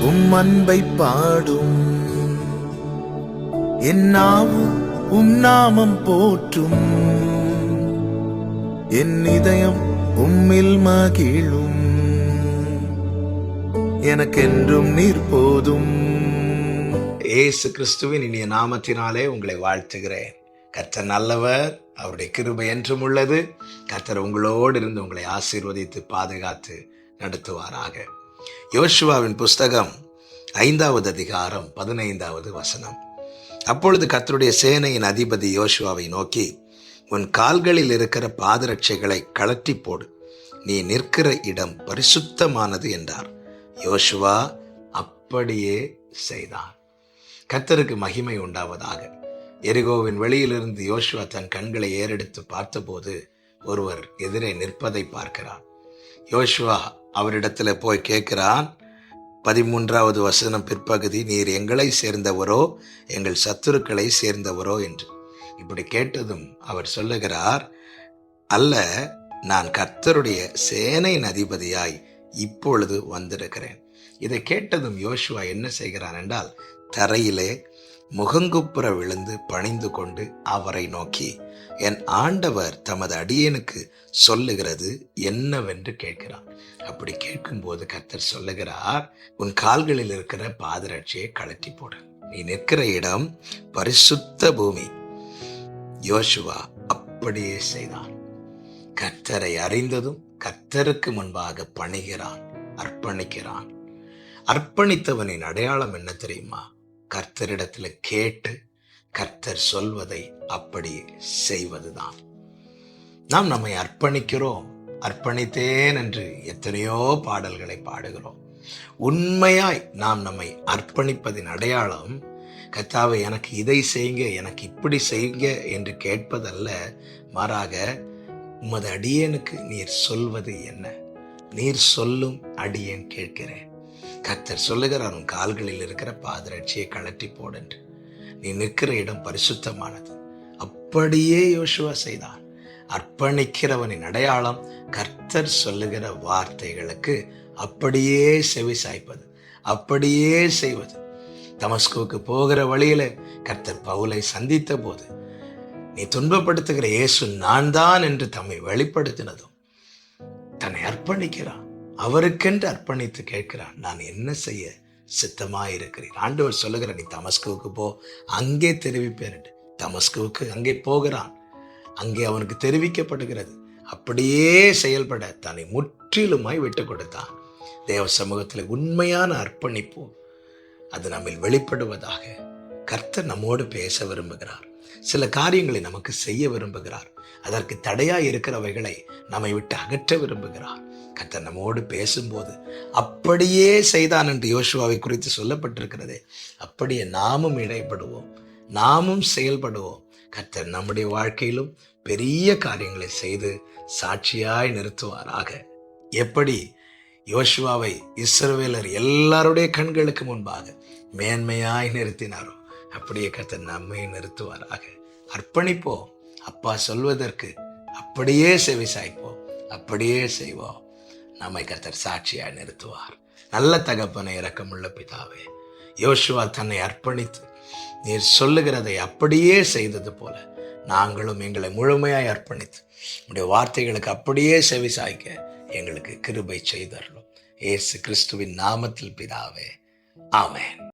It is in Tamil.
உம் அன்பை பாடும். என்னாவும் உம் நாமம் போற்றும். என் இதயம் உம்மில் மகிழும். எனக்கென்றும் நீர் போதும். ஏசு கிறிஸ்துவின் இனிய நாமத்தினாலே உங்களை வாழ்த்துகிறேன். கர்த்தர் நல்லவர் அவருடைய கிருபை என்றும் உள்ளது. கர்த்தர் உங்களோடு இருந்து உங்களை ஆசீர்வதித்து பாதுகாத்து நடத்துவாராக. யோசுவாவின் புஸ்தகம் ஐந்தாவது அதிகாரம் பதினைந்தாவது வசனம். அப்பொழுது கத்தருடைய சேனையின் அதிபதி யோசுவாவை நோக்கி உன் கால்களில் இருக்கிற பாதரட்சைகளை கழற்றி போடு. நீ நிற்கிற இடம் பரிசுத்தமானது என்றார். யோசுவா அப்படியே செய்தான். கர்த்தருக்கு மகிமை உண்டாவதாக. எரிகோவின் வெளியிலிருந்து யோசுவா தன் கண்களை ஏறெடுத்து பார்த்தபோது ஒருவர் எதிரே நிற்பதை பார்க்கிறார். யோசுவா அவரிடத்துல போய் கேட்கிறான் பதிமூன்றாவது வசனம் பிற்பகுதி நீர் எங்களை சேர்ந்தவரோ எங்கள் சத்துருக்களை சேர்ந்தவரோ என்று. இப்படி கேட்டதும் அவர் சொல்லுகிறார் அல்ல நான் கர்த்தருடைய சேனையின் அதிபதியாய் இப்பொழுது வந்திருக்கிறேன். இதை கேட்டதும் யோசுவா என்ன செய்கிறான் என்றால் தரையிலே முகங்குப்புற விழுந்து பணிந்து கொண்டு அவரை நோக்கி என் ஆண்டவர் தமது அடியனுக்கு சொல்லுகிறது என்னவென்று கேட்கிறான் அப்படி கேட்கும்போது கர்த்தர் சொல்லுகிறார் உன் கால்களில் இருக்கிற பாதரட்சியை கழட்டி போடு. நீ நிற்கிற இடம் பரிசுத்த பூமி. யோசுவா அப்படியே செய்தான் கர்த்தரை அறிந்ததும் கர்த்தருக்கு முன்பாக பணிகிறான் அர்ப்பணிக்கிறான். அர்ப்பணித்தவனின் அடையாளம் என்ன தெரியுமா? கர்த்தரிடத்தில் கேட்டு கர்த்தர் சொல்வதை அப்படி செய்வதுதான். நாம் நம்மை அர்ப்பணிக்கிறோம். அர்ப்பணித்தேன் என்று எத்தனையோ பாடல்களை பாடுகிறோம். உண்மையாய் நாம் நம்மை அர்ப்பணிப்பதின் அடையாளம் கத்தாவை எனக்கு இதை செய்யுங்க எனக்கு இப்படி செய்யுங்க என்று கேட்பதல்ல. மாறாக உமது அடியேனுக்கு நீர் சொல்வது என்ன? நீர் சொல்லும் அடியேன் கேட்கிறேன். கர்த்தர் சொல்லுகிறார் உன் கால்களில் இருக்கிற பாதரட்சியை கழட்டி போடன்று. நீ நிற்கிற இடம் பரிசுத்தமானது. அப்படியே யோசுவா செய்தான். அர்ப்பணிக்கிறவனின் அடையாளம் கர்த்தர் சொல்லுகிற வார்த்தைகளுக்கு அப்படியே செவி சாய்ப்பது அப்படியே செய்வது. தமஸ்கோவுக்கு போகிற வழியில கர்த்தர் பவுலை சந்தித்த போது நீ துன்பப்படுத்துகிற இயேசு நான் தான் என்று தம்மை வெளிப்படுத்தினதும் தன்னை அர்ப்பணிக்கிறான். அவருக்கென்று அர்ப்பணித்து கேட்கிறான் நான் என்ன செய்ய சித்தமாயிருக்கிறேன்? ஆண்டவர் சொல்லுகிற நீ தமஸ்குவுக்கு போ அங்கே தெரிவிப்பேன் தமஸ்குவுக்கு அங்கே போகிறான். அங்கே அவனுக்கு தெரிவிக்கப்படுகிறது. அப்படியே செயல்பட தன்னை முற்றிலுமாய் விட்டு கொடுத்தான். தேவ சமூகத்தில் உண்மையான அர்ப்பணிப்பு அது நம்மில் வெளிப்படுவதாக கர்த்தர் நம்மோடு பேச விரும்புகிறார். சில காரியங்களை நமக்கு செய்ய விரும்புகிறார். அதற்கு தடையாக இருக்கிறவைகளை நம்மை விட்டு அகற்ற விரும்புகிறார். கர்த்தர் நம்மோடு பேசும்போது அப்படியே செய்தான் என்று யோசுவாவை குறித்து சொல்லப்பட்டிருக்கிறதே. அப்படியே நாமும் இடைப்படுவோம் நாமும் செயல்படுவோம். கர்த்தர் நம்முடைய வாழ்க்கையிலும் பெரிய காரியங்களை செய்து சாட்சியாய் நிறுத்துவாராக. எப்படி? யோசுவாவை இஸ்ரவேலர் எல்லாருடைய கண்களுக்கு முன்பாக மேன்மையாய் நிறுத்தினாரோ அப்படியே கர்த்தர் நம்மை நிறுத்துவாராக. அர்ப்பணிப்போம். அப்பா சொல்வதற்கு அப்படியே செவி சாய்ப்போம். அப்படியே செய்வோம். நம்மை கர்த்தர் சாட்சியாய் நிறுத்துவார். நல்ல தகப்பனை இரக்கமுள்ள பிதாவே யோசுவா தன்னை அர்ப்பணித்து நீர் சொல்லுகிறதை அப்படியே செய்தது போல நாங்களும் எங்களை முழுமையாய் அர்ப்பணித்து உடைய வார்த்தைகளுக்கு அப்படியே செவி சாய்க்க எங்களுக்கு கிருபை செய்தரலும் ஏசு கிறிஸ்துவின் நாமத்தில் பிதாவே ஆமேன்.